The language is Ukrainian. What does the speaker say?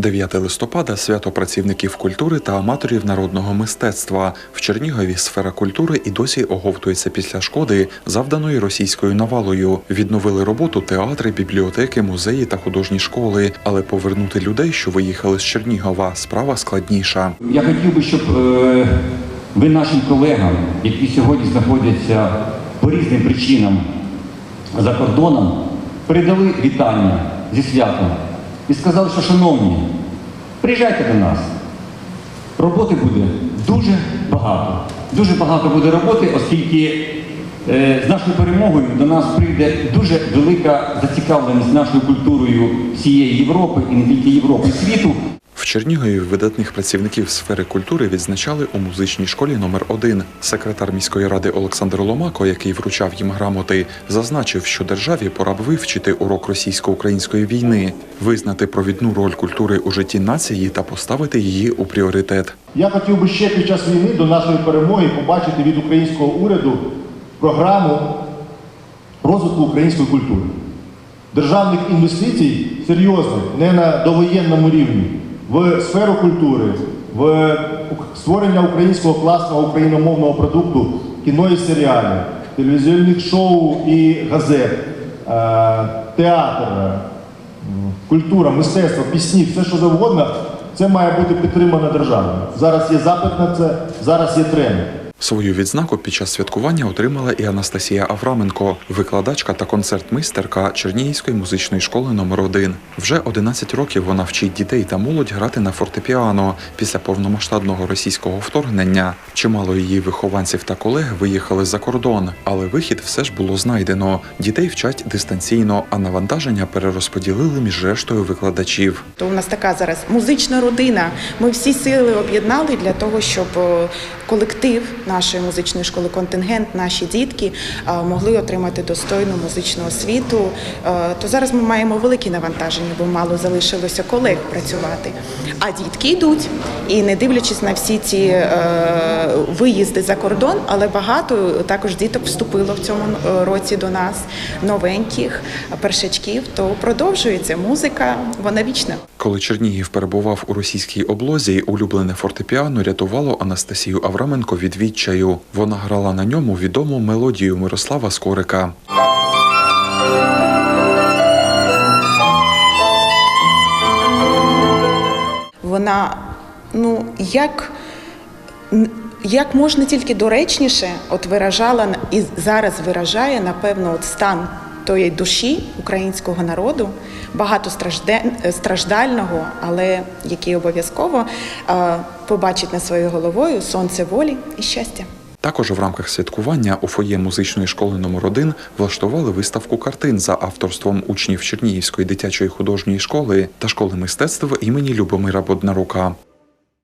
9 листопада свято працівників культури та аматорів народного мистецтва. В Чернігові сфера культури і досі оговтується після шкоди, завданої російською навалою. Відновили роботу театри, бібліотеки, музеї та художні школи. Але повернути людей, що виїхали з Чернігова, справа складніша. Я хотів би, щоб е, ви нашим колегам, які сьогодні знаходяться по різним причинам за кордоном, передали вітання зі святом і сказали, що шановні, приїжджайте до нас. Роботи буде дуже багато. Дуже багато буде роботи, оскільки е, з нашою перемогою до нас прийде дуже велика зацікавленість нашою культурою всієї Європи і не тільки Європи, світу. В Чернігові видатних працівників сфери культури відзначали у музичній школі номер 1 Секретар міської ради Олександр Ломако, який вручав їм грамоти, зазначив, що державі пора б вивчити урок російсько-української війни, визнати провідну роль культури у житті нації та поставити її у пріоритет. Я хотів би ще під час війни до нашої перемоги побачити від українського уряду програму розвитку української культури. Державних інвестицій серйозних, не на довоєнному рівні, в сферу культури, в створення українського класного україномовного продукту, кіно і серіалів, телевізійних шоу і газет, е, театр, е, культура, мистецтво, пісні, все що завгодно, це має бути підтримано державою. Зараз є запит на це, зараз є тренд. Свою відзнаку під час святкування отримала і Анастасія Авраменко, викладачка та концертмейстерка Чернігівської музичної школи номер 1 Вже 11 років вона вчить дітей та молодь грати на фортепіано. Після повномасштабного російського вторгнення чимало її вихованців та колег виїхали за кордон, але вихід все ж було знайдено. Дітей вчать дистанційно, а навантаження перерозподілили між рештою викладачів. То у нас така зараз музична родина. Ми всі сили об'єднали для того, щоб е, колектив нашої музичної школи, контингент, наші дітки е, могли отримати достойну музичну освіту. Е, То зараз ми маємо великі навантаження, бо мало залишилося колег працювати. А дітки йдуть. І не дивлячись на всі ці е, виїзди за кордон, але багато також діток вступило в цьому році до нас, новеньких першачків, то продовжується музика, вона вічна. Коли Чернігів перебував у російській облозі, улюблене фортепіано рятувало Анастасію Авраменко від відчаю. Вона грала на ньому відому мелодію Мирослава Скорика. Вона, ну як, як можна тільки доречніше, от виражала і зараз виражає, напевно, от стан тої душі українського народу, багато стражде- страждального, але який обов'язково е, побачить над своєю головою сонце волі і щастя. Також в рамках святкування у фоє музичної школи номер 1 влаштували виставку картин за авторством учнів Чернігівської дитячої художньої школи та школи мистецтв імені Любомира Боднарука.